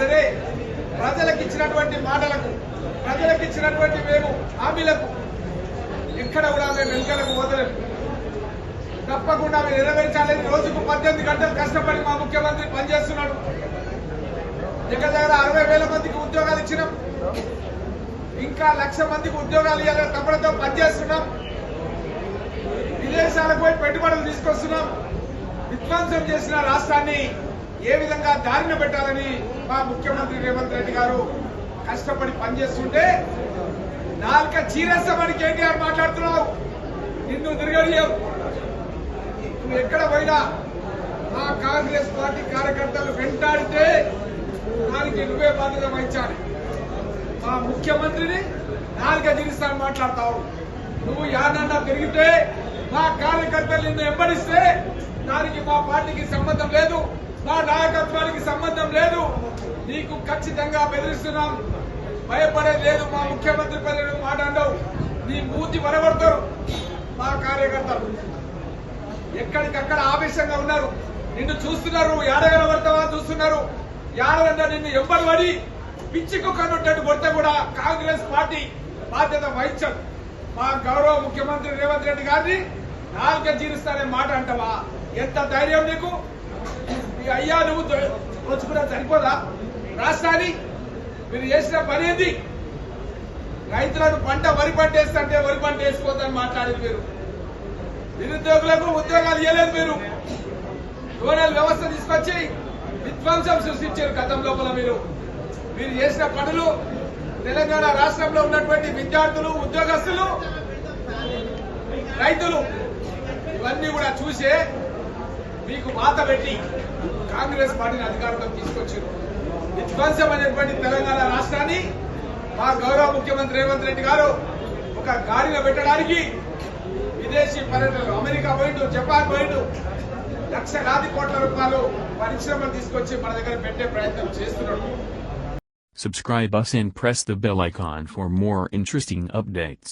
సరే ప్రజలకు ఇచ్చినటువంటి మాటలకు ప్రజలకు ఇచ్చినటువంటి మేము హామీలకు ఎక్కడ కూడా మేము వెనుకలకు వదలేదు తప్పకుండా మేము నెరవేర్చాలని రోజుకు పద్దెనిమిది గంటలు కష్టపడి మా ముఖ్యమంత్రి పనిచేస్తున్నాడు. దగ్గర దగ్గర అరవై వేల మందికి ఉద్యోగాలు ఇచ్చినాం. ఇంకా లక్ష మందికి ఉద్యోగాలు ఇవ్వాలని తప్పడంతో పనిచేస్తున్నాం. విదేశాలకు పోయి పెట్టుబడులు తీసుకొస్తున్నాం. విధ్వంసం చేసిన రాష్ట్రాన్ని ఏ విధంగా దారిన పెట్టాలని మా ముఖ్యమంత్రి రేవంత్ రెడ్డి గారు కష్టపడి పనిచేస్తుంటే నాలుక చీరేస్తామని కేటీఆర్ మాట్లాడుతున్నావు. నిన్ను తిరగలేవు నువ్వు ఎక్కడ పోయినా మా కాంగ్రెస్ పార్టీ కార్యకర్తలు వెంటాడితే దానికి నువ్వే బాధ్యత వహించాలి. మా ముఖ్యమంత్రిని నాలుక తీరుస్తాను మాట్లాడతావు. నువ్వు యాదన్నా పెరిగితే మా కార్యకర్తలు నిన్ను ఎంబడిస్తే దానికి మా పార్టీకి సంబంధం లేదు. మా నాయకత్వానికి సంబంధం లేదు. నీకు ఖచ్చితంగా బెదిరిస్తున్నాం. భయపడేది లేదు మా ముఖ్యమంత్రి పని మాట అండవు నీ మూతి వరబడతారు మా కార్యకర్తలు. ఎక్కడికక్కడ ఆవేశంగా ఉన్నారు. నిన్ను చూస్తున్నారు ఏడగలబడతావా చూస్తున్నారు. ఏడగంట నిన్ను ఎంబడి పడి పిచ్చి కుక్కనున్నట్టు కొడితే కూడా కాంగ్రెస్ పార్టీ బాధ్యత వహించదు. మా గౌరవ ముఖ్యమంత్రి రేవంత్ రెడ్డి గారిని నాలుక జీరుస్తానే మాట అంటావా? ఎంత ధైర్యం నీకు? ఇక అయ్యా నువ్వు దోచుకున్నా సరిపోదా? రాష్ట్రాన్ని మీరు చేసిన పని ఏంది? రైతులను పంట వరి పంట వేస్తుంటే వరి పంట వేసుకోవద్దని మాట్లాడేది మీరు. నిరుద్యోగులకు ఉద్యోగాలు ఇవ్వలేదు మీరు. జోనల్ వ్యవస్థ తీసుకొచ్చి విధ్వంసం సృష్టించారు గతం లోపల మీరు. మీరు చేసిన పనులు తెలంగాణ రాష్ట్రంలో ఉన్నటువంటి విద్యార్థులు ఉద్యోగస్తులు రైతులు ఇవన్నీ కూడా చూసే మీకు వాత పెట్టి కాంగ్రెస్ పార్టీని అధికారంలోకి తీసుకొచ్చారు విధ్వంసమైనటువంటి తెలంగాణ రాష్ట్రాన్ని మా గౌరవ ముఖ్యమంత్రి రేవంత్ రెడ్డి గారు ఒక గాడిన పెట్టడానికి విదేశీ పర్యటనలు అమెరికా పోయిండు జపాన్ పోయిండు లక్షలాది కోట్ల రూపాయలు పరిశ్రమలు తీసుకొచ్చి మన దగ్గర పెట్టే ప్రయత్నం చేస్తున్నాడు Subscribe us and press the bell icon for more interesting updates.